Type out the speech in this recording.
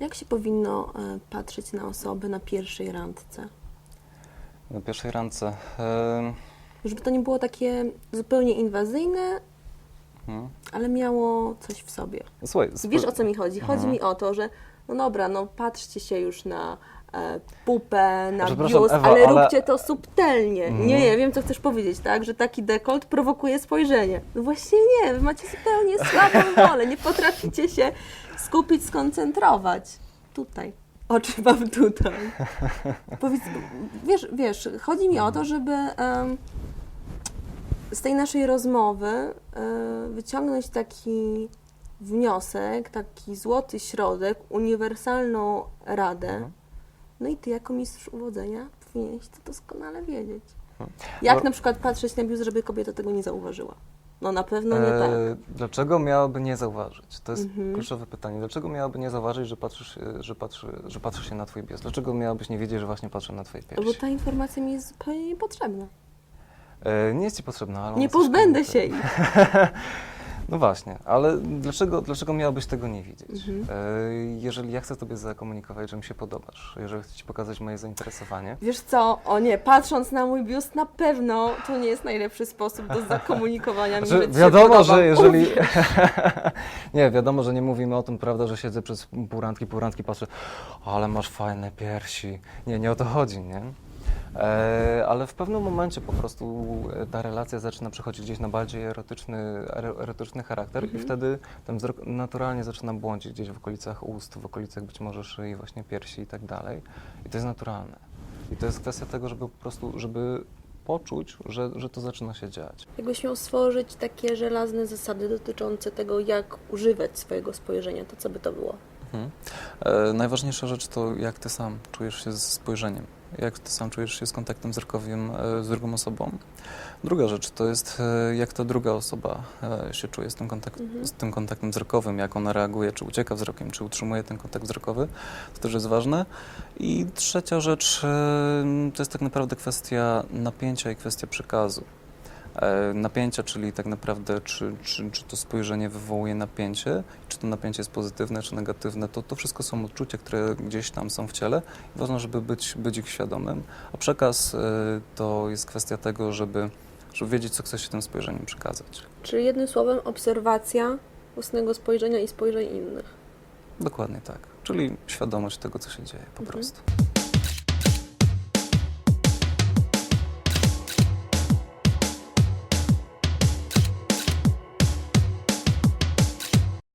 Jak się powinno e, patrzeć na osoby na pierwszej randce? Na pierwszej randce. Żeby to nie było takie zupełnie inwazyjne, hmm. ale miało coś w sobie. Słuchaj, Wiesz o co mi chodzi? Chodzi Mhm. mi o to, że no dobra, no patrzcie się już na pupę, na biust, Ewa, ale, ale- róbcie to subtelnie. Mhm. Nie, nie wiem co chcesz powiedzieć, tak? Że taki dekolt prowokuje spojrzenie. No właśnie nie, wy macie zupełnie słabą wolę, nie potraficie się skupić, skoncentrować. Tutaj. Oczy mam tutaj. Powiedz, wiesz, wiesz, chodzi mi o to, żeby em, z tej naszej rozmowy e, wyciągnąć taki wniosek, taki złoty środek, uniwersalną radę. No i ty jako mistrz uwodzenia powinieneś to doskonale wiedzieć. Mhm. Jak No- na przykład patrzeć na biust, żeby kobieta tego nie zauważyła? No na pewno nie E, tak. Dlaczego miałaby nie zauważyć? To jest Mhm. kluczowe pytanie. Dlaczego miałaby nie zauważyć, że patrzysz, że, patrzy, że patrzy się na twój biust? Dlaczego miałabyś nie wiedzieć, że właśnie patrzę na twoje Bo piersi? ta informacja mi jest zupełnie niepotrzebna. E, nie jest ci potrzebna, ale... Nie pozbędę się ich. No właśnie, ale dlaczego, dlaczego miałabyś tego nie widzieć? Mhm. E, jeżeli ja chcę tobie zakomunikować, że mi się podobasz, jeżeli chcę ci pokazać moje zainteresowanie, Wiesz co, o nie, patrząc na mój biust, na pewno to nie jest najlepszy sposób do zakomunikowania mi, Znaczy, że się wiadomo, że jeżeli. Nie, wiadomo, że nie mówimy o tym, prawda, że siedzę przez pół randki, pół randki, patrzę, ale masz fajne piersi. Nie, nie o to chodzi, nie? E, ale w pewnym momencie po prostu e, ta relacja zaczyna przechodzić gdzieś na bardziej erotyczny, ero- erotyczny charakter Mhm. i wtedy ten wzrok naturalnie zaczyna błądzić gdzieś w okolicach ust, w okolicach być może szyi, właśnie piersi i tak dalej. I to jest naturalne. I to jest kwestia tego, żeby po prostu, żeby poczuć, że, że to zaczyna się dziać. Jakbyś miał stworzyć takie żelazne zasady dotyczące tego, jak używać swojego spojrzenia, to co by to było? Mhm. E, najważniejsza rzecz to, jak ty sam czujesz się z spojrzeniem, jak ty sam czujesz się z kontaktem wzrokowym e, z drugą osobą. Druga rzecz to jest, e, jak ta druga osoba e, się czuje z tym, kontakt, Mhm. z tym kontaktem wzrokowym, jak ona reaguje, czy ucieka wzrokiem, czy utrzymuje ten kontakt wzrokowy. To też jest ważne. I trzecia rzecz to jest tak naprawdę kwestia napięcia i kwestia przekazu. E, Napięcia, czyli tak naprawdę, czy, czy, czy to spojrzenie wywołuje napięcie, czy to napięcie jest pozytywne, czy negatywne, to, to wszystko są odczucia, które gdzieś tam są w ciele. I ważne, żeby być, być ich świadomym. A przekaz e, to jest kwestia tego, żeby, żeby wiedzieć, co chce się tym spojrzeniem przekazać. Czyli jednym słowem obserwacja własnego spojrzenia i spojrzeń innych. Dokładnie tak. Czyli świadomość tego, co się dzieje po Mhm. prostu.